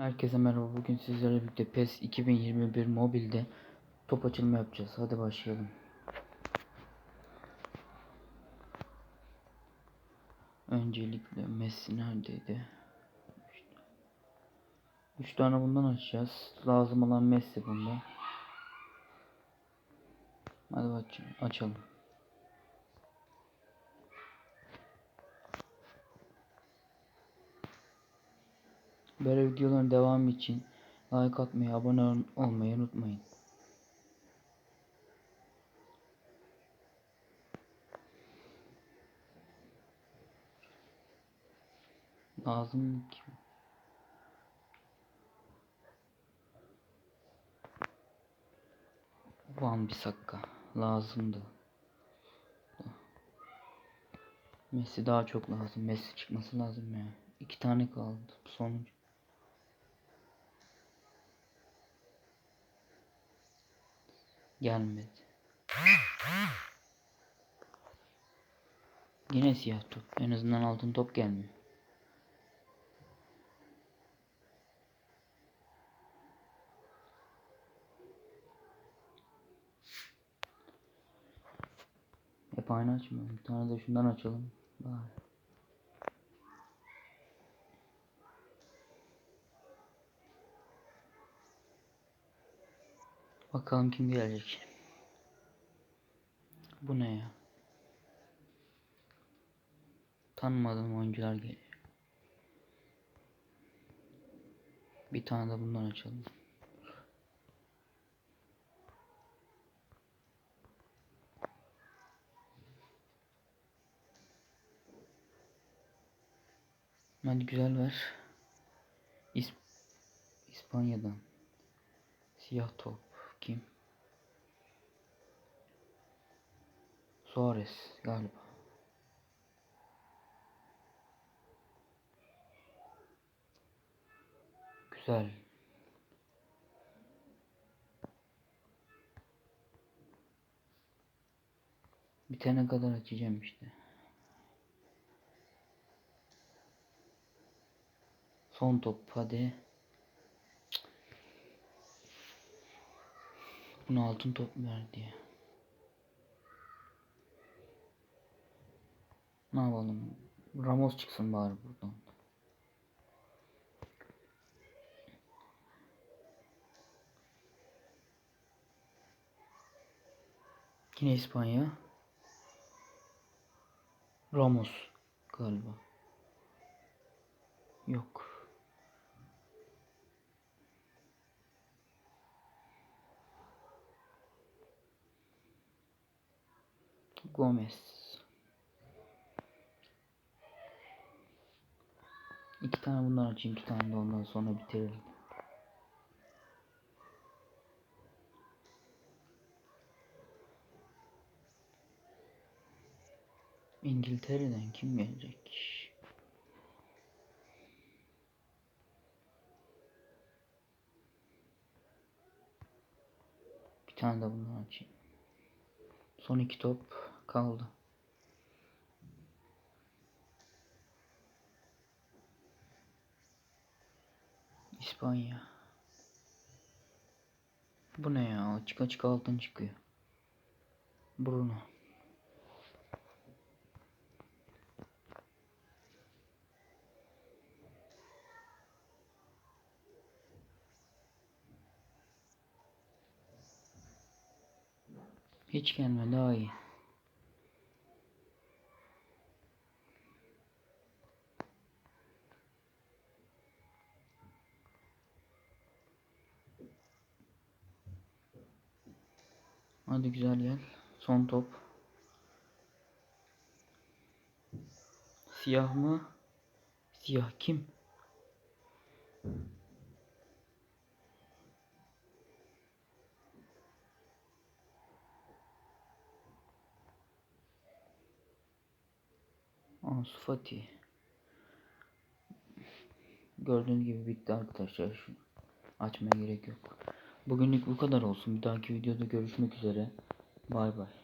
Herkese merhaba. Bugün sizlerle birlikte PES 2021 mobilde top açılımı yapacağız. Hadi başlayalım. Öncelikle Messi neredeydi? Üç tane bundan açacağız. Lazım olan Messi bunda. Hadi aç açalım. Böyle videoların devamı için like atmayı, abone ol- olmayı unutmayın. Lazım ki. Van Bissaka lazımdı. Messi daha çok lazım. Messi çıkması lazım ya. İki tane kaldı. Sonuncu. Gelmedi. Yine siyah top. En azından altın top gelmiyor. Hep aynı açmıyorum. Bir tane de şundan açalım. Bari. Bakalım kim gelecek. Bu ne ya? Tanımadığım oyuncular geliyor. Bir tane de bundan açalım. Hadi güzel ver. İs İspanya'dan. Siyah top. Kim? Suarez galiba. Güzel. Bitene kadar açacağım işte. Son top hadi. Bunu altın top verdi ya. Ne yapalım? Ramos çıksın bari buradan. Yine İspanya. Ramos galiba. Yok. Gomez. İki tane bundan açayım, iki tane de ondan sonra bitirelim. İngiltere'den kim gelecek? Bir tane de bundan açayım. Son iki top kaldı. İspanya. Bu ne ya? Açık açık altın çıkıyor. Bruno. Hiç gelme daha iyi. Hadi güzel gel. Son top. Siyah mı? Siyah kim? Ansu Fati. Gördüğünüz gibi bitti arkadaşlar. Açmaya gerek yok. Bugünlük bu kadar olsun. Bir dahaki videoda görüşmek üzere. Bay bay.